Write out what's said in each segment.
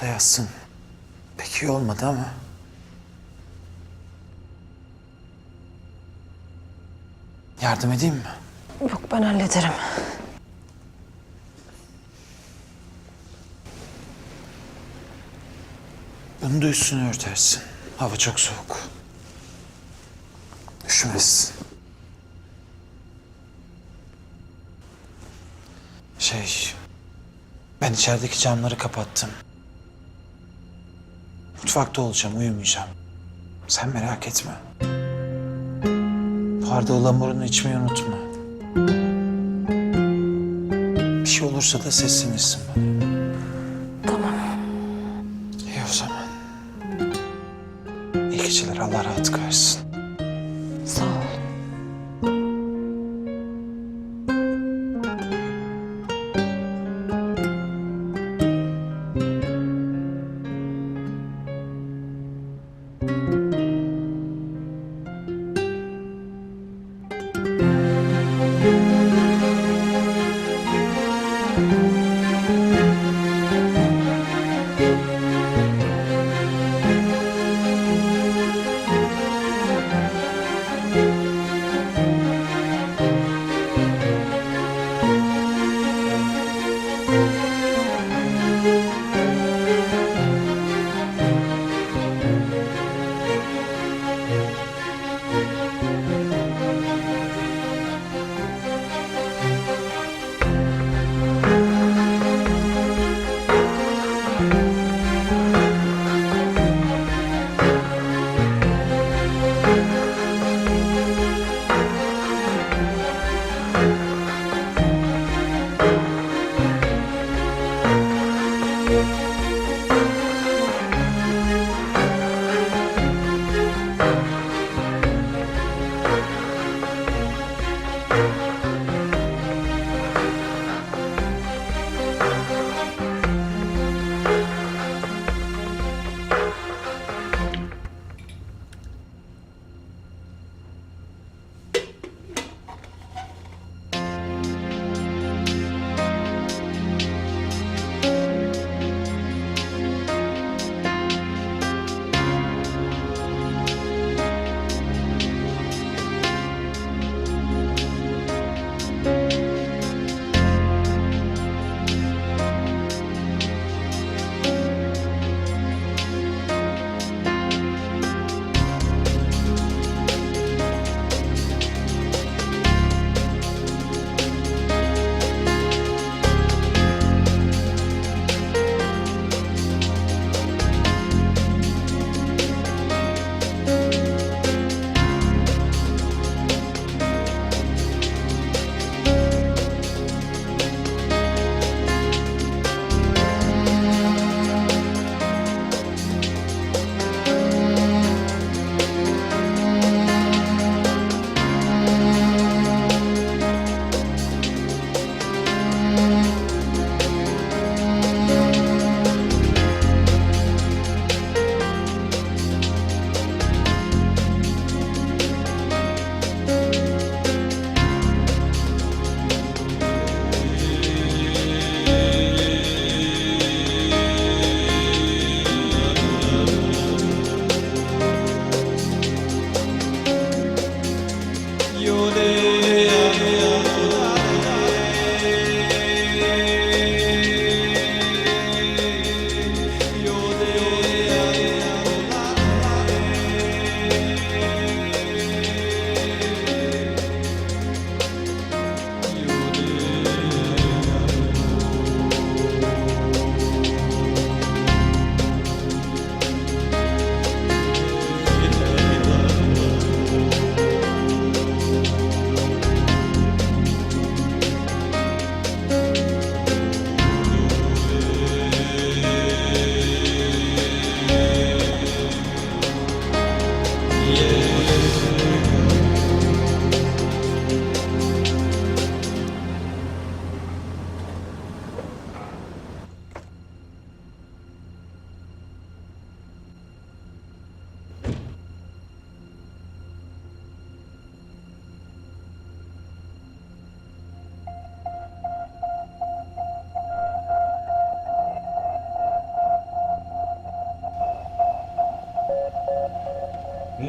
da yatsın. Pek iyi olmadı ama. Yardım edeyim mi? Yok ben hallederim. Bunu da üstüne örtersin. Hava çok soğuk. Üşümezsin. Şey... Ben içerideki camları kapattım. Mutfakta olacağım, uyumayacağım. Sen merak etme. Bu arada ılamurunu içmeyi unutma. Bir şey olursa da seslenirsin bana. Tamam. İyi o zaman. İyi geceler, Allah rahatlık versin.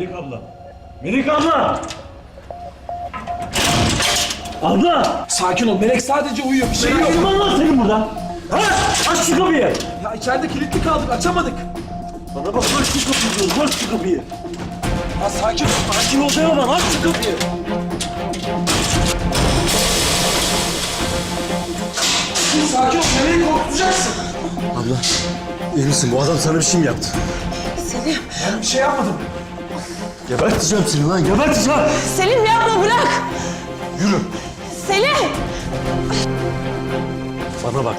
Melik abla. Melik abla! Abla! Sakin ol. Melek sadece uyuyor. Bir şey yok. Çıkma lan senin buradan. Ha? Aç şu kapıyı. Ya içeride kilitli kaldık. Açamadık. Bana bak aç şu kapıyı diyorum. Aç şu kapıyı. Ya sakin ol. Sakin ol deme bana. Aç şu kapıyı. Sakin ol. Meleği korkutacaksın. Abla, iyi misin? Bu adam sana bir şey mi yaptı? Selim. Ben bir şey yapmadım. Geberteceğim seni lan, geberteceğim! Selim yapma bırak. Yürü! Selim. Bana bak,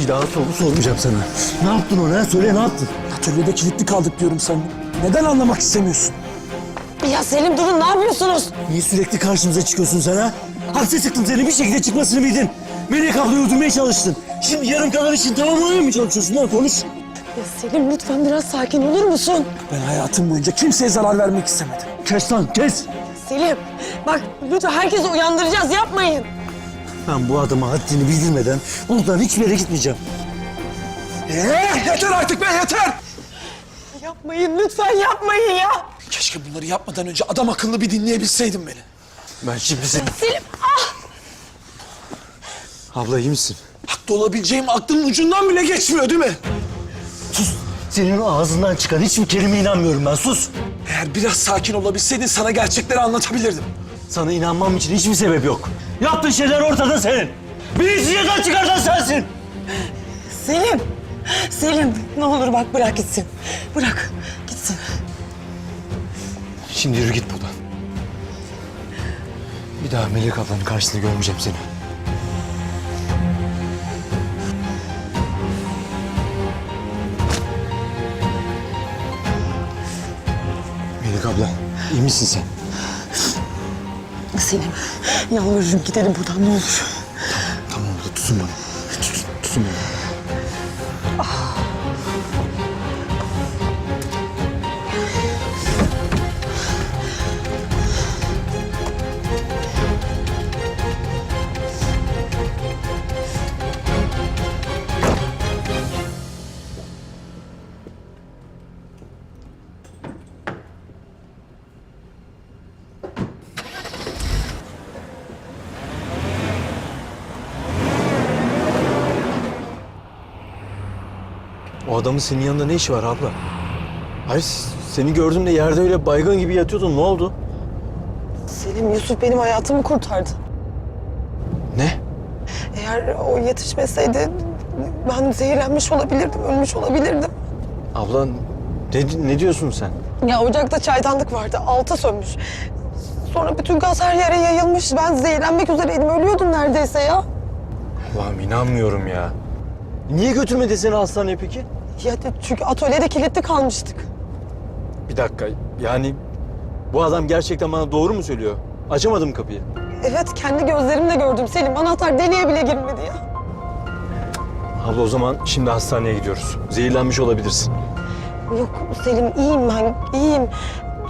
bir daha soru sormayacağım sana. Ne yaptın ona? Söyle ne yaptın? Atölyede kilitli kaldık diyorum sen. Neden anlamak istemiyorsun? Ya Selim durun ne yapıyorsunuz? Niye sürekli karşımıza çıkıyorsun sen ha? Hapse tıktım seni, bir şekilde çıkmasını bildin. Melek ablayı öldürmeye çalıştın. Şimdi yarım kalan için tamamlamaya mı çalışıyorsun lan? Konuş. Ya Selim lütfen biraz sakin olur musun? Ben hayatım boyunca kimseye zarar vermek istemedim. Kes lan, kes! Selim bak lütfen herkesi uyandıracağız yapmayın. Ben bu adama haddini bildirmeden buradan hiçbir yere gitmeyeceğim. Ee, yeter artık be yeter. Yapmayın lütfen yapmayın ya. Keşke bunları yapmadan önce adam akıllı bir dinleyebilseydin beni. Ben şimdi seni... Selim ah. Abla iyi misin? Haklı olabileceğim aklının ucundan bile geçmiyor değil mi? Sus! Senin ağzından çıkan hiçbir kelime inanmıyorum ben, sus! Eğer biraz sakin olabilseydin sana gerçekleri anlatabilirdim. Sana inanmam için hiçbir sebep yok. Yaptığın şeyler ortada senin. Bizi sinirden çıkartan sensin. Selim. Selim ne olur bak bırak gitsin. Bırak gitsin. Şimdi yürü git buradan. Bir daha Melek ablanın karşısında görmeyeceğim seni. Melek abla, iyi misin sen? Selim yalvarırım gidelim buradan ne olur. Tamam abla, tutun bana. Tutun, tutun beni. O adamın senin yanında ne işi var abla? Hayır, seni gördüğümde yerde öyle baygın gibi yatıyordun. Ne oldu? Selim Yusuf benim hayatımı kurtardı. Ne? Eğer o yetişmeseydi ben zehirlenmiş olabilirdim, ölmüş olabilirdim. Abla ne, ne diyorsun sen? Ya ocakta çaydanlık vardı, alta sönmüş. Sonra bütün gaz her yere yayılmış. Ben zehirlenmek üzereydim, ölüyordum neredeyse ya. Allah'ım inanmıyorum ya. Niye götürmedi seni hastaneye peki? Ya de- çünkü atölyede kilitli kalmıştık. Bir dakika yani bu adam gerçekten bana doğru mu söylüyor? Açamadım kapıyı. Evet, kendi gözlerimle gördüm Selim. Anahtar deliğe bile girmedi ya. Abla o zaman şimdi hastaneye gidiyoruz. Zehirlenmiş olabilirsin. Yok Selim, iyiyim ben, iyiyim.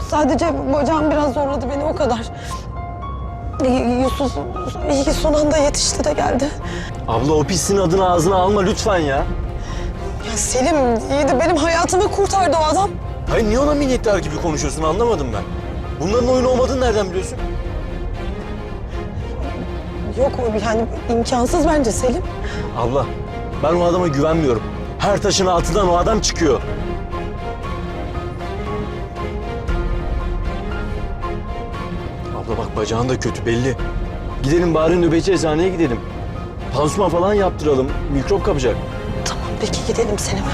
Sadece bacağım biraz zorladı beni, o kadar. Y- Yusuf iyi ki son anda yetişti de geldi. Abla o pisliğin adını ağzına alma lütfen ya. Selim iyi de benim hayatımı kurtardı o adam. Hayır niye ona minnettar gibi konuşuyorsun anlamadım ben. Bunların oyun olmadığını nereden biliyorsun? Yok yani imkansız bence Selim. Abla ben o adama güvenmiyorum. Her taşın altından o adam çıkıyor. Abla bak bacağın da kötü belli. Gidelim bari nöbetçi eczaneye gidelim. Pansuman falan yaptıralım. Mikrop kapacak. Peki gidelim Selim.